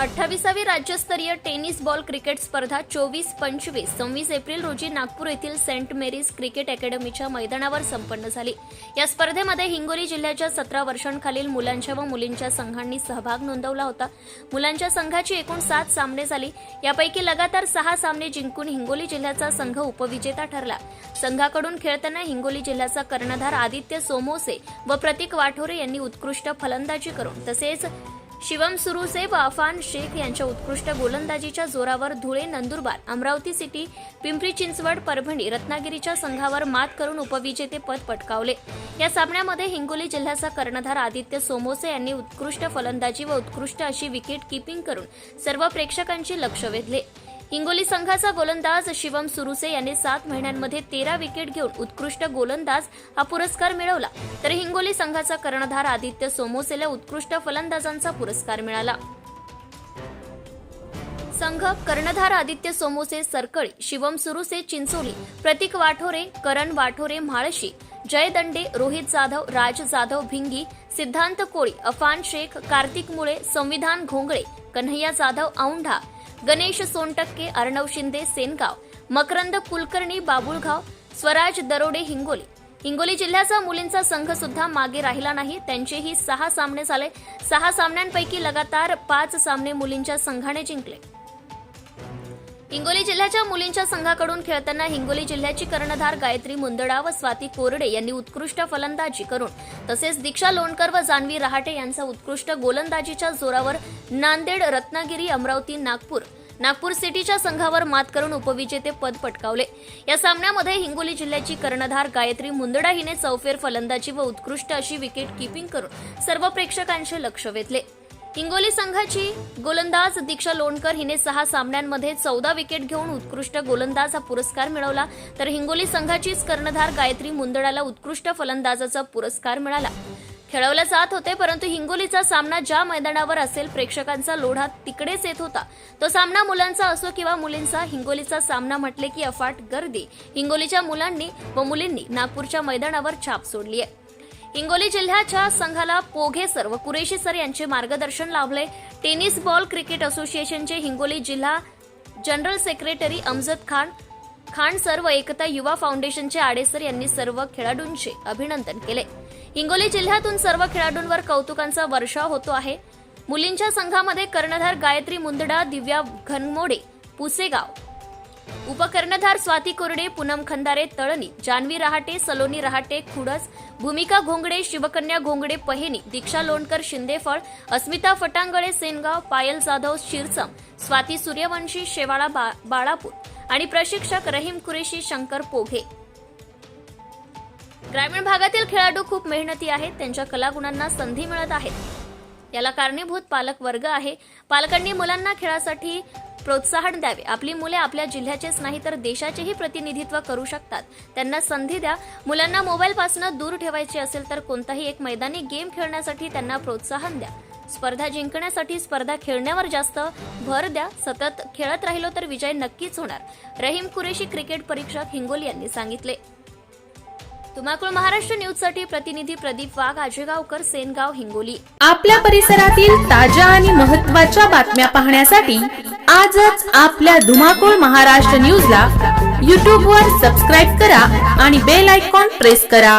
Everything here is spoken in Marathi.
अठ्ठावीसावी राज्यस्तरीय टेनिस बॉल क्रिकेट स्पर्धा चोवीस पंचवीस सव्वीस एप्रिल रोजी नागपूर येथील सेंट मेरीज क्रिकेट अकॅडमीच्या मैदानावर संपन्न झाली. या स्पर्धेमध्ये हिंगोली जिल्ह्याच्या सतरा वर्षांखालील मुलांच्या व मुलींच्या संघांनी सहभाग नोंदवला होता. मुलांच्या संघाची एकूण सात सामने झाली. यापैकी लगातार सहा सामने जिंकून हिंगोली जिल्ह्याचा संघ उपविजेता ठरला. संघाकडून खेळताना हिंगोली जिल्ह्याचा कर्णधार आदित्य सोमोसे व प्रतीक वाठोरे यांनी उत्कृष्ट फलंदाजी करून तसेच शिवम सुरुसे व अफान शेख यांच्या उत्कृष्ट गोलंदाजीच्या जोरावर धुळे नंदुरबार अमरावती सिटी पिंपरी चिंचवड परभणी रत्नागिरीच्या संघावर मात करून उपविजेतेपद पटकावले. या सामन्यामध्ये हिंगोली जिल्ह्याचा कर्णधार आदित्य सोमोसे यांनी उत्कृष्ट फलंदाजी व उत्कृष्ट अशी विकेट किपिंग करून सर्व प्रेक्षकांची लक्ष वेधले. हिंगोली संघाचा गोलंदाज शिवम सुरुसे याने सात महिन्यांमध्ये तेरा विकेट घेऊन उत्कृष्ट गोलंदाज हा पुरस्कार मिळवला. तर हिंगोली संघाचा कर्णधार आदित्य सोमोसेला उत्कृष्ट फलंदाजांचा पुरस्कार मिळाला. संघ कर्णधार आदित्य सोमोसे सरकळी शिवम सुरुसे चिंचोली प्रतीक वाठोरे करण वाठोरे म्हाळशी जय दंडे रोहित जाधव राज जाधव भिंगी सिद्धांत कोळी अफान शेख कार्तिक मुळे संविधान घोंगळे कन्हैया जाधव औंढा गणेश सोनटक्के अर्णव शिंदे सेनगाव मकरंद कुलकर्णी बाबुळगाव स्वराज दरोडे हिंगोली. हिंगोली जिल्ह्याचा मुलींचा संघ सुद्धा मागे राहिला नाही. त्यांचेही सहा सामने झाले. सहा सामन्यांपैकी लगातार पाच सामने मुलींच्या संघाने जिंकले. हिंगोली जिल्ह्याच्या मुलींच्या संघाकडून खेळताना हिंगोली जिल्ह्याची कर्णधार गायत्री मुंदडा व स्वाती कोरडे यांनी उत्कृष्ट फलंदाजी करून तसेच दीक्षा लोणकर व जान्हवी रहाटे यांचा उत्कृष्ट गोलंदाजीच्या जोरावर नांदेड रत्नागिरी अमरावती नागपूर नागपूर सिटीच्या संघावर मात करून उपविजेते पद पटकावले. या सामन्यामध्ये हिंगोली जिल्ह्याची कर्णधार गायत्री मुंदडा हिने चौफेर फलंदाजी व उत्कृष्ट अशी विकेट किपिंग करून सर्व प्रेक्षकांचे लक्ष वेधले. हिंगोली संघाची गोलंदाज दीक्षा लोणकर हिने सहा सामन्यांमध्ये चौदा विकेट घेऊन उत्कृष्ट गोलंदाज हा पुरस्कार मिळवला. तर हिंगोली संघाचीच कर्णधार गायत्री मुंदडाला उत्कृष्ट फलंदाजाचा पुरस्कार मिळाला. खेळवले जात होते परंतु हिंगोलीचा सामना ज्या मैदानावर असेल प्रेक्षकांचा लोढा तिकडेच येत होता. तो सामना मुलांचा असो किंवा मुलींचा हिंगोलीचा सामना म्हटले की अफाट गर्दी. हिंगोलीच्या मुलांनी व मुलींनी नागपूरच्या मैदानावर छाप सोडली आहे. हिंगोली जिल्ह्याच्या संघाला पोघे सर व कुरेशी सर यांचे मार्गदर्शन लाभले. टेनिस बॉल क्रिकेट असोसिएशनचे हिंगोली जिल्हा general secretary Amjad Khan Khan sir व एकता युवा फाउंडेशनचे आडेसर यांनी सर्व खेळाडूंचे अभिनंदन केले. हिंगोली जिल्ह्यातून सर्व खेळाडूंवर कौतुकांचा वर्षाव होतो आहे. मुलींच्या संघामध्ये कर्णधार गायत्री मुंदडा दिव्या घनमोडे पुसेगाव उपकर्णधार स्वाती कोरडे पूनम खंदारे तळणी जान्हवी रहाटे सलोनी रहाटे खुडस भूमिका घोंगडे शिवकन्या घोंगडे पहेनी दीक्षा लोणकर शिंदेफळ अस्मिता फटांगळे सेनगाव पायल जाधव शिरसम स्वाती सूर्यवंशी शेवाळा बा- बाळापूर आणि प्रशिक्षक रहीम कुरेशी शंकर पोघे. ग्रामीण भागातील खेळाडू खूप मेहनती आहेत त्यांच्या कलागुणांना संधी मिळत आहेत. याला कारणीभूत पालक वर्ग आहे. पालकांनी मुलांना खेळासाठी प्रोत्साहन द्यावे. आपली मुले आपल्या जिल्ह्याचेच नाही तर देशाचेही प्रतिनिधित्व करू शकतात. त्यांना संधी द्या. मुलांना मोबाईलपासून दूर ठेवायचे असेल तर कोणताही एक मैदानी गेम खेळण्यासाठी त्यांना प्रोत्साहन द्या. स्पर्धा जिंकण्यासाठी स्पर्धा खेळण्यावर जास्त भर द्या. सतत खेळत राहिलो तर विजय नक्कीच होणार. रहीम कुरेशी क्रिकेट परीक्षक हिंगोली यांनी सांगितले. तुमाकुळ महाराष्ट्र न्यूजसाठी प्रतिनिधी प्रदीप वाघ आजेगावकर सेनगाव हिंगोली. आपल्या परिसरातील ताज्या आणि महत्त्वाच्या बातम्या पाहण्यासाठी आजच आपल्या धुमाकूळ महाराष्ट्र न्यूजला यूट्यूबवर सबस्क्राईब करा आणि बेल आयकॉन प्रेस करा.